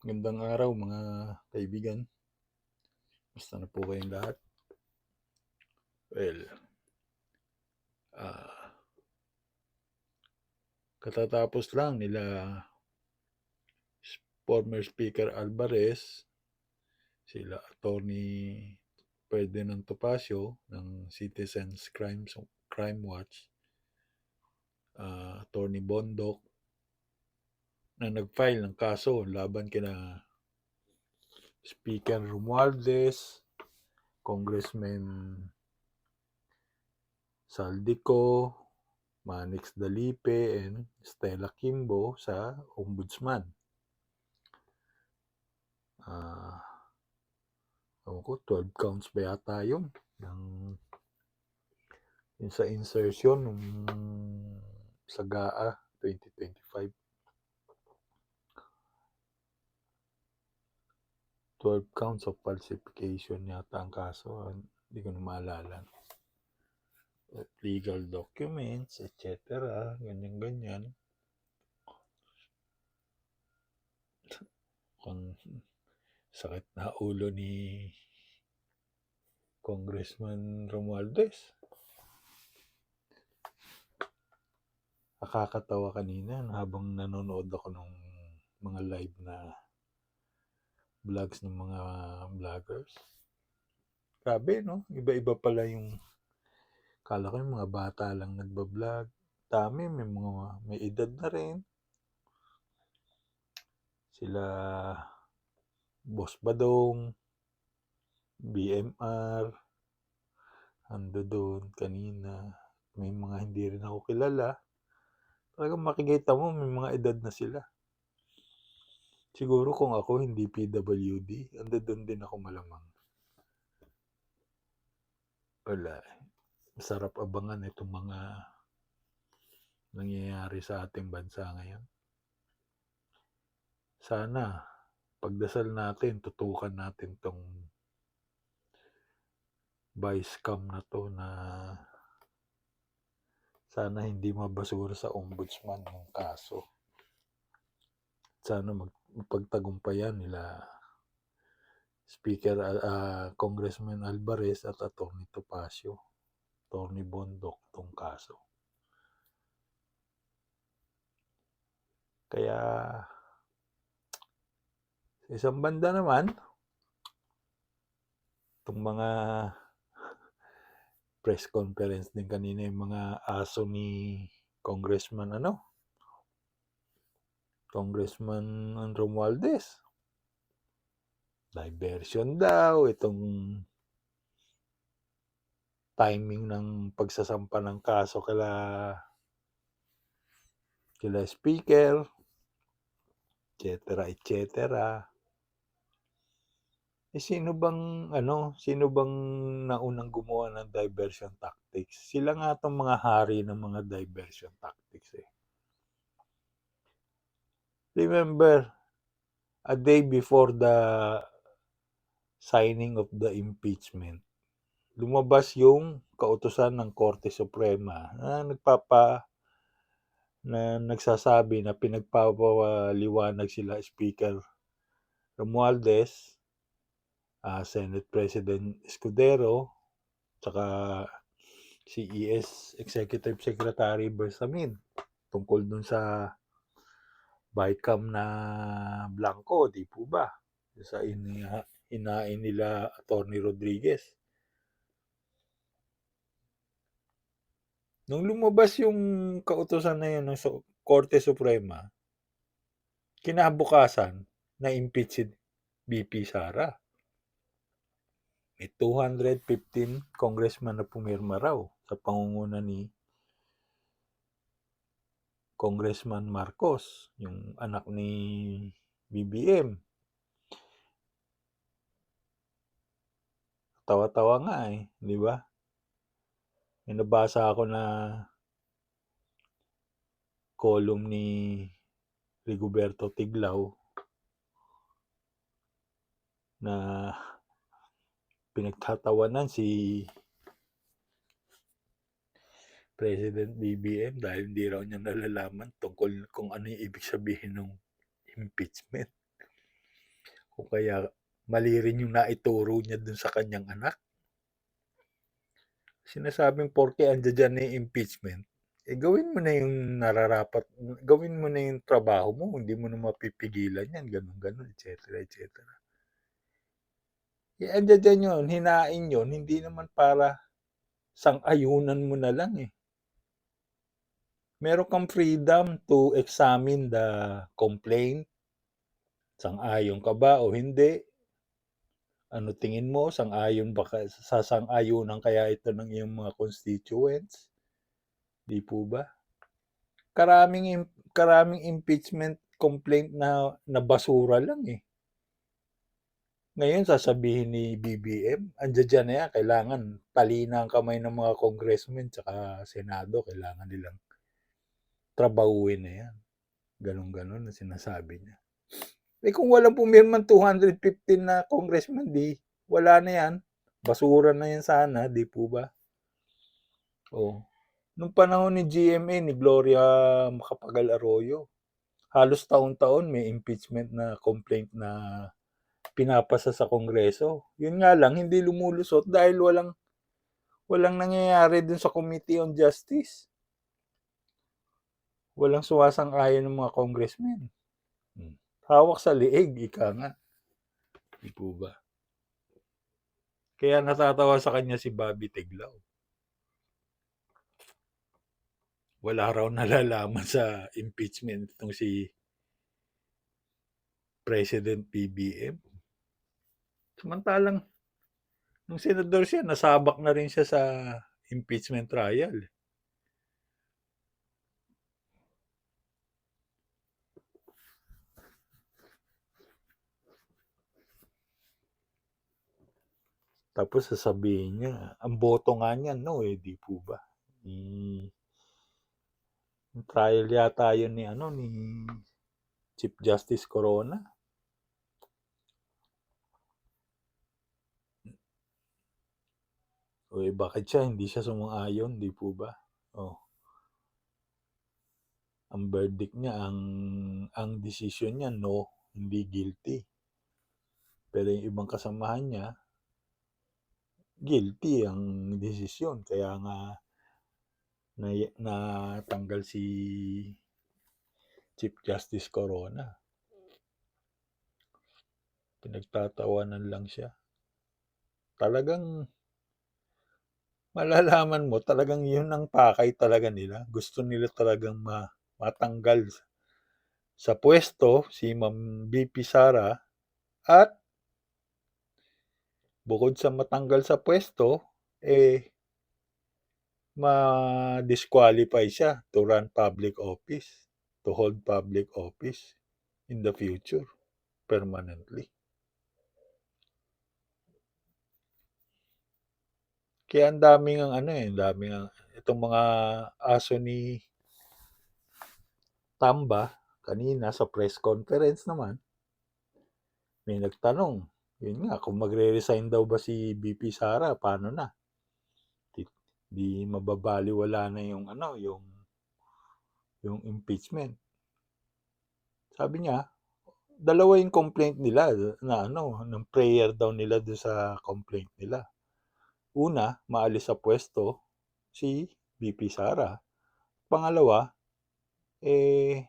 Magandang araw mga kaibigan. Basta na po kayong lahat. Well, ah, katatapos lang nila former Speaker Alvarez, sila Attorney Ferdinand Topacio ng Citizens Crime, Crime Watch, ah, Attorney Bondok, na nag-file ng kaso laban kina Speaker Romualdez, Congressman Saldico, Manix Dalipe, and Stella Kimbo sa Ombudsman. Ah, ewan ko, 12 counts ba yata yun? Ng, yun sa insertion nung sa GAA 2025. 12 counts of falsification yata ang kaso. Hindi ko na maalala. Legal documents, etc. Ganyan-ganyan. Kung sakit na ulo ni Congressman Romualdez. Nakakatawa kanina habang nanonood ako ng mga live na vlogs ng mga vloggers. Grabe, no? Iba-iba pala yung kala ko yung mga bata lang nagbablog. Dami, may mga may edad na rin. Sila Boss Badong, BMR, ando doon kanina. May mga hindi rin ako kilala. Talagang makikita mo, may mga edad na sila. Siguro kung ako hindi PWD, ando doon din ako malamang. Wala. eh. Masarap abangan itong mga nangyayari sa ating bansa ngayon. Sana, pagdasal natin, tutukan natin tong vice cam na to na sana hindi mabasura sa ombudsman yung kaso. Sana mag, magpagtagumpayan nila Speaker ah, Congressman Alvarez at Attorney Topacio, Attorney Bondok tong kaso. Kaya sa isang banda naman, itong mga press conference din kanina yung mga aso ni Congressman ano? Congressman Romualdez. Diversion daw itong timing ng pagsasampa ng kaso kala kila speaker etc etc eh sino bang ano sino bang naunang gumawa ng diversion tactics? Sila nga tong mga hari ng mga diversion tactics eh remember a day before the signing of the impeachment. Lumabas yung kautusan ng Korte Suprema na nagpapa na nagsasabi na pinagpapaliwanag sila Speaker Romualdez, ah, Senate President Escudero, tsaka CES Executive Secretary Bersamin tungkol dun sa BICAM na Blanco, di po ba? Sa ina, inain nila Attorney Rodriguez. Nung lumabas yung kautosan na yun ng Su- Korte Suprema, kinabukasan, na-impeach si BP Sara. May 215 congressman na pumirma raw sa pangunguna ni Congressman Marcos, yung anak ni BBM. Tawa-tawa nga eh, di ba? May nabasa ako na column ni Rigoberto Tiglao na pinagtatawanan si President BBM dahil hindi raw niya nalalaman tungkol kung ano yung ibig sabihin ng impeachment. O kaya mali rin yung naituro niya dun sa kanyang anak. Sinasabing porke andiyan dyan na yung impeachment, eh gawin mo na yung nararapat, gawin mo na yung trabaho mo, hindi mo na mapipigilan yan, ganun, ganun, etc. etc. Eh, andiyan dyan yun, hinain yun, hindi naman para sang-ayunan mo na lang eh. Meron kang freedom to examine the complaint. Sang-ayon ka ba o hindi? Ano tingin mo? Sang-ayon ba ka, sasang-ayunan kaya ito ng iyong mga constituents? Di po ba? Karaming, karaming impeachment complaint na, na basura lang eh. Ngayon, sasabihin ni BBM, andyan dyan na yan, kailangan talina ang kamay ng mga congressmen tsaka senado, kailangan nilang trabahuin na yan. Ganon-ganon na sinasabi niya. Eh kung walang pumirman 215 na congressman, di wala na yan. Basura na yan sana, di po ba? Oh. Nung panahon ni GMA, ni Gloria Macapagal Arroyo, halos taon-taon may impeachment na complaint na pinapasa sa Kongreso. Yun nga lang, hindi lumulusot dahil walang walang nangyayari dun sa Committee on Justice. Walang suwasang-ayon ng mga congressmen. Hmm. Hawak sa liig, ika nga. Di po ba? Kaya natatawa sa kanya si Bobby Tiglao. Wala raw nalalaman sa impeachment itong si President PBM. Samantalang, nung senador siya, nasabak na rin siya sa impeachment trial. Tapos sasabihin niya, ang boto nga niya, no eh, di po ba? Ni, yung trial yata yun ni, ano, ni Chief Justice Corona. O eh, bakit siya? Hindi siya sumang-ayon, di po ba? Oh. Ang verdict niya, ang ang decision niya, no, hindi guilty. Pero yung ibang kasamahan niya, guilty ang desisyon. Kaya nga na, natanggal si Chief Justice Corona. Pinagtatawanan lang siya. Talagang malalaman mo, talagang yun ang pakay talaga nila. Gusto nila talagang ma, matanggal sa pwesto si Ma'am BP Sara at bukod sa matanggal sa pwesto, eh, ma-disqualify siya to run public office, to hold public office in the future permanently. Kaya ang daming ang ano eh, ang daming ang itong mga aso ni Tamba kanina sa press conference naman may nagtanong yun nga kung magre-resign daw ba si BP Sara paano na? Di, di mababaliwala na yung ano yung yung impeachment. Sabi niya dalawa yung complaint nila na ano ng prayer daw nila do sa complaint nila. Una maalis sa pwesto si BP Sara. Pangalawa eh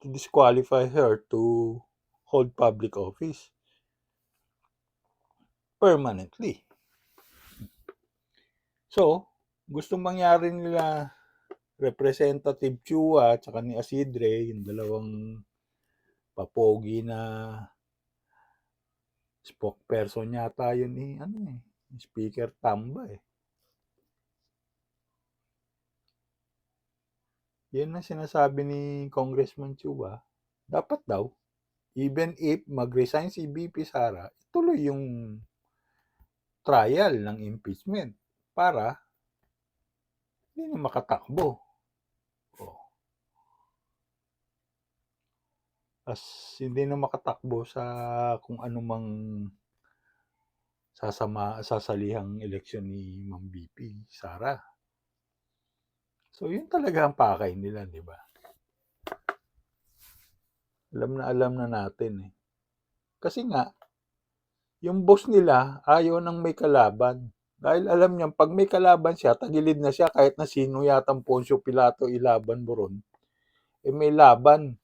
to disqualify her to hold public office permanently. So, gusto mangyari nila Representative Chua at saka ni Asidre, yung dalawang papogi na spokesperson yata yun ni ano eh, Speaker Tamba eh. Yan ang sinasabi ni Congressman Chua. Dapat daw, even if mag-resign si BP Sara, ituloy yung trial ng impeachment para hindi na makatakbo. Oh. As hindi na makatakbo sa kung anumang sasama sasalihang eleksyon ni Ma'am BP Sara. So yun talaga ang pakay nila, di ba? Alam na alam na natin eh. Kasi nga yung boss nila ayaw ng may kalaban. Dahil alam niya, pag may kalaban siya, tagilid na siya kahit na sino yatang Poncio Pilato ilaban mo ron. Eh may laban.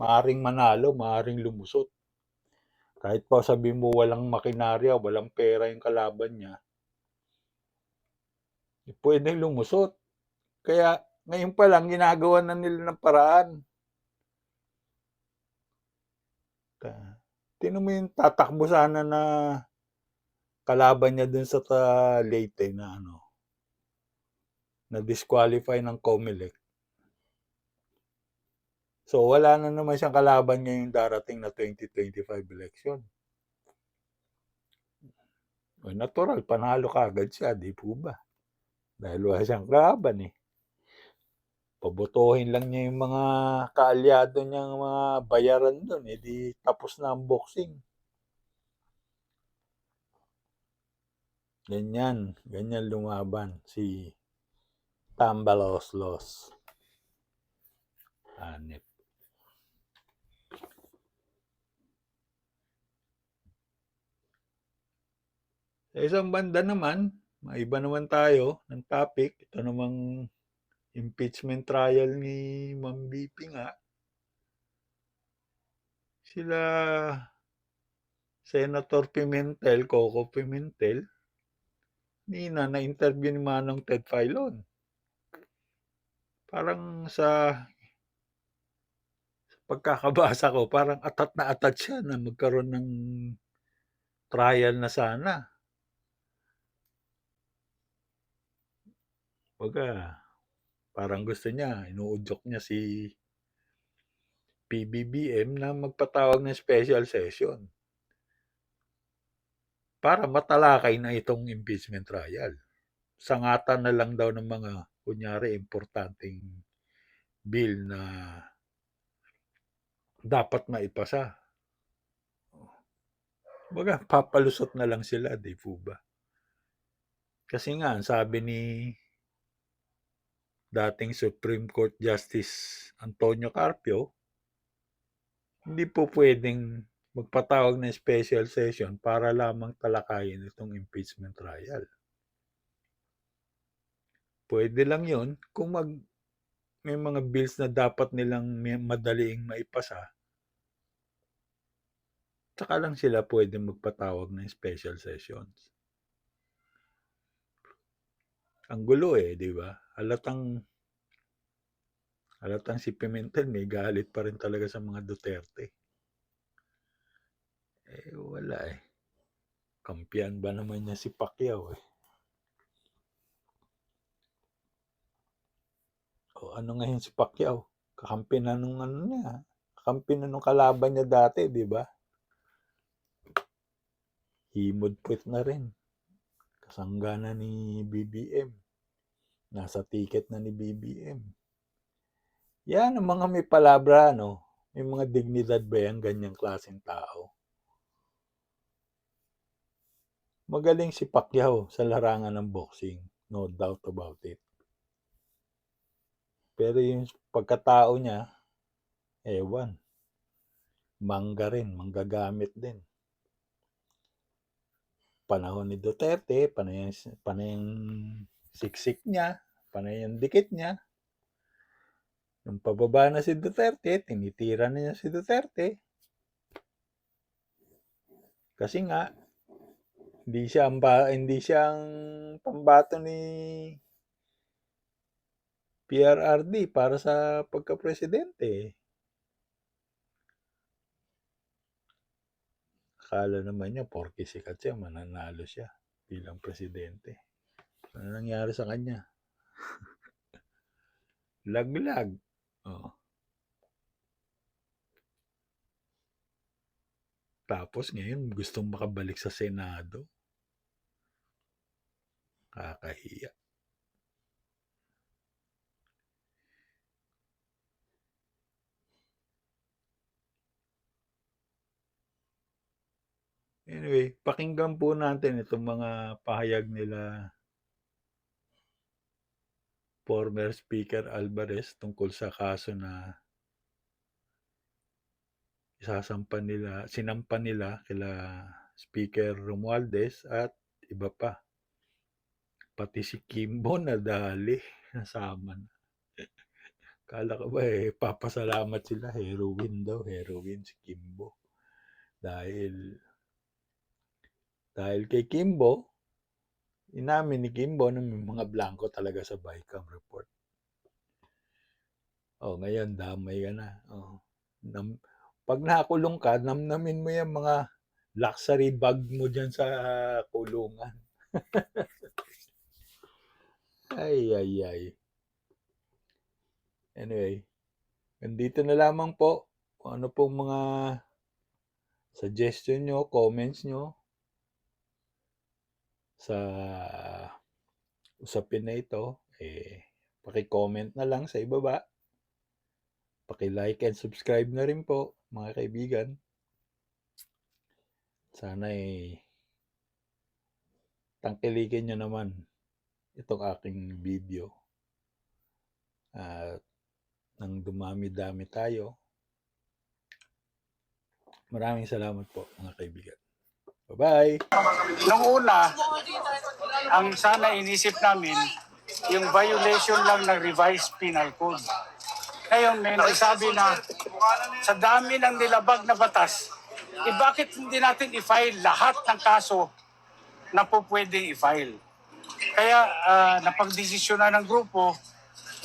Maaring manalo, maaring lumusot. Kahit pa sabi mo walang makinarya, walang pera yung kalaban niya, eh, pwedeng lumusot. Kaya ngayon pa lang, ginagawa na nila ng paraan. Ta- Tinan mo yung tatakbo sana na kalaban niya dun sa ta Leyte na ano, na disqualify ng COMELEC. So wala na naman siyang kalaban ngayong darating na 2025 election. Natural, panalo ka agad siya, di po ba? Dahil wala siyang kalaban eh. Pabotohin lang niya yung mga kaalyado niyang mga bayaran doon, eh di tapos na ang boxing. Ganyan, ganyan lumaban si Tambaloslos. Hanip. Sa isang banda naman, maiba naman tayo ng topic. Ito namang impeachment trial ni Ma'am BP nga. Sila Senator Pimentel, Coco Pimentel, Nina, na-interview ni Manong Ted Filon. Parang sa, sa pagkakabasa ko, parang atat na atat siya na magkaroon ng trial na sana. Baga, parang gusto niya, inuudyok niya si PBBM na magpatawag ng special session para matalakay na itong impeachment trial. Sangatan na lang daw ng mga, kunyari, importanteng bill na dapat maipasa. Baga, papalusot na lang sila, di po ba? Kasi nga, sabi ni dating Supreme Court Justice Antonio Carpio, hindi po pwedeng magpatawag ng special session para lamang talakayin itong impeachment trial. Pwede lang yon kung mag, may mga bills na dapat nilang madaling maipasa, tsaka lang sila pwede magpatawag ng special sessions. Ang gulo eh, di ba? Halatang halatang si Pimentel may galit pa rin talaga sa mga Duterte. Eh, wala eh. Kampiyan ba naman niya si Pacquiao eh? O ano ngayon si Pacquiao? Kakampi na nung ano niya. Kakampi na nung kalaban niya dati, di ba? Himod puwet na rin. Kasangga na ni BBM. Nasa ticket na ni BBM. Yan ang mga may palabra, no? May mga dignidad ba yan, ganyang klaseng tao? Magaling si Pacquiao sa larangan ng boxing. No doubt about it. Pero yung pagkatao niya, ewan. Mangga rin, manggagamit din. Panahon ni Duterte, panay, panay yung siksik niya, panay yung dikit niya. Nung pababa na si Duterte, tinitira na niya si Duterte. Kasi nga, hindi siya ang hindi siya ang pambato ni PRRD para sa pagka-presidente. Akala naman niya, porke sikat siya, mananalo siya bilang presidente. Ano nangyari sa kanya? Laglag. Oh. Tapos ngayon, gustong makabalik sa Senado. Kakahiya. Anyway, pakinggan po natin itong mga pahayag nila former Speaker Alvarez tungkol sa kaso na isasampan nila, sinampan nila kila Speaker Romualdez at iba pa. Pati si Kimbo nadali, nasama na. Kala ko ba eh, papasalamat sila, heroin daw, heroin si Kimbo. Dahil, dahil kay Kimbo, inamin ni Kimbo na may mga blanco talaga sa Bicam report. Oh, ngayon damay ka na. Oh. Nam, pag nakulong ka, namnamin mo yung mga luxury bag mo dyan sa kulungan. ay, ay, ay. Anyway, nandito na lamang po ano pong mga suggestion nyo, comments nyo sa usapin na ito, eh, paki-comment na lang sa ibaba. Paki-like and subscribe na rin po, mga kaibigan. Sana eh, tangkilikin nyo naman itong aking video. At nang dumami-dami tayo. Maraming salamat po, mga kaibigan. Bye-bye! Nung una, ang sana inisip namin, yung violation lang ng revised penal code. Ngayon, may nagsabi na sa dami ng nilabag na batas, eh bakit hindi natin i-file lahat ng kaso na po pwedeng i-file? Kaya uh, napagdesisyon na ng grupo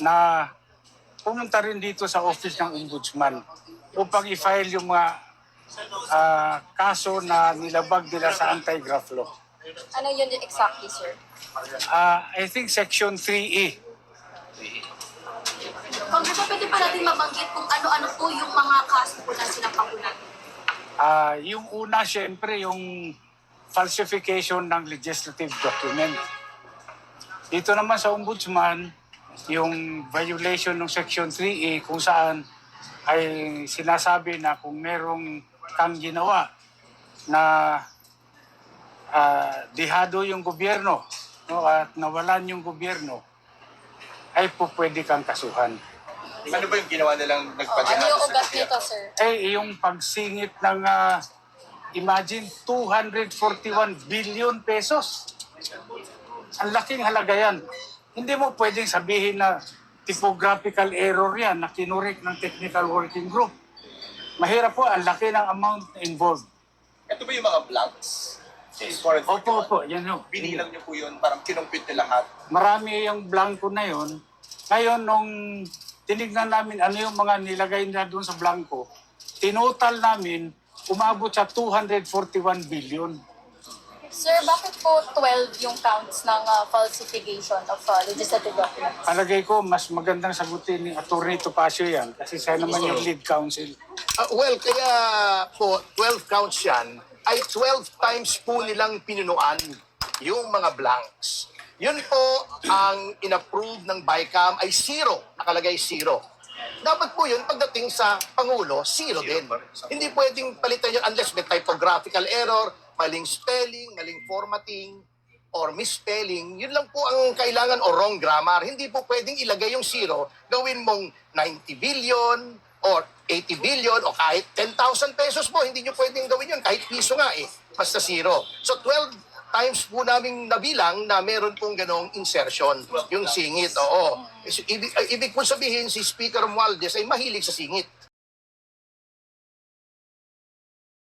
na pumunta rin dito sa office ng ombudsman upang i-file yung mga ah, kaso na nilabag nila sa anti-graft law. Ano yun exactly, sir? Ah, I think section 3E. Congress, pwede pa natin mabanggit kung ano-ano po yung mga kaso po na natin. Ah, yung una, syempre, yung falsification ng legislative document. Dito naman sa ombudsman, yung violation ng section 3E kung saan ay sinasabi na kung merong kang ginawa na ah, dihado yung gobyerno no, at nawalan yung gobyerno, ay po pwede kang kasuhan. Ano ba yung ginawa nilang Oh, nagpadya ano yung ugat nito, sir? eh yung pagsingit ng ah, imagine 241 billion pesos. Ang laking halaga yan. Hindi mo pwedeng sabihin na typographical error yan na kinurik ng technical working group. Mahirap po, ang laki ng amount involved. Ito ba yung mga blanks? Opo, opo, yan yun. Binilang niyo po yun, parang kinumpit niyo lahat. Marami yung blanco na yun. Ngayon, nung tinignan namin ano yung mga nilagay niya doon sa blanco, tinotal namin, umabot sa 241 billion. Sir, bakit po 12 yung counts ng uh, falsification of uh, legislative documents? Palagay ko, mas magandang sagutin ni Atty. Topacio yan kasi siya naman yung lead counsel. Ah, well, kaya po 12 counts yan ay 12 times po nilang pinunuan yung mga blanks. Yun po ang inapprove ng BICAM ay zero, nakalagay zero. Dapat po yun pagdating sa Pangulo, zero din. Hindi pwedeng palitan yun unless may typographical error, maling spelling, maling formatting, or misspelling, yun lang po ang kailangan o wrong grammar. Hindi po pwedeng ilagay yung zero, gawin mong 90 billion or 80 billion o kahit 10,000 pesos po, hindi nyo pwedeng gawin yun, kahit piso nga eh, basta zero. So 12 times po namin nabilang na meron pong ganong insertion, yung singit, oo. Ibig, ibig po sabihin, si Speaker Romualdez ay mahilig sa singit.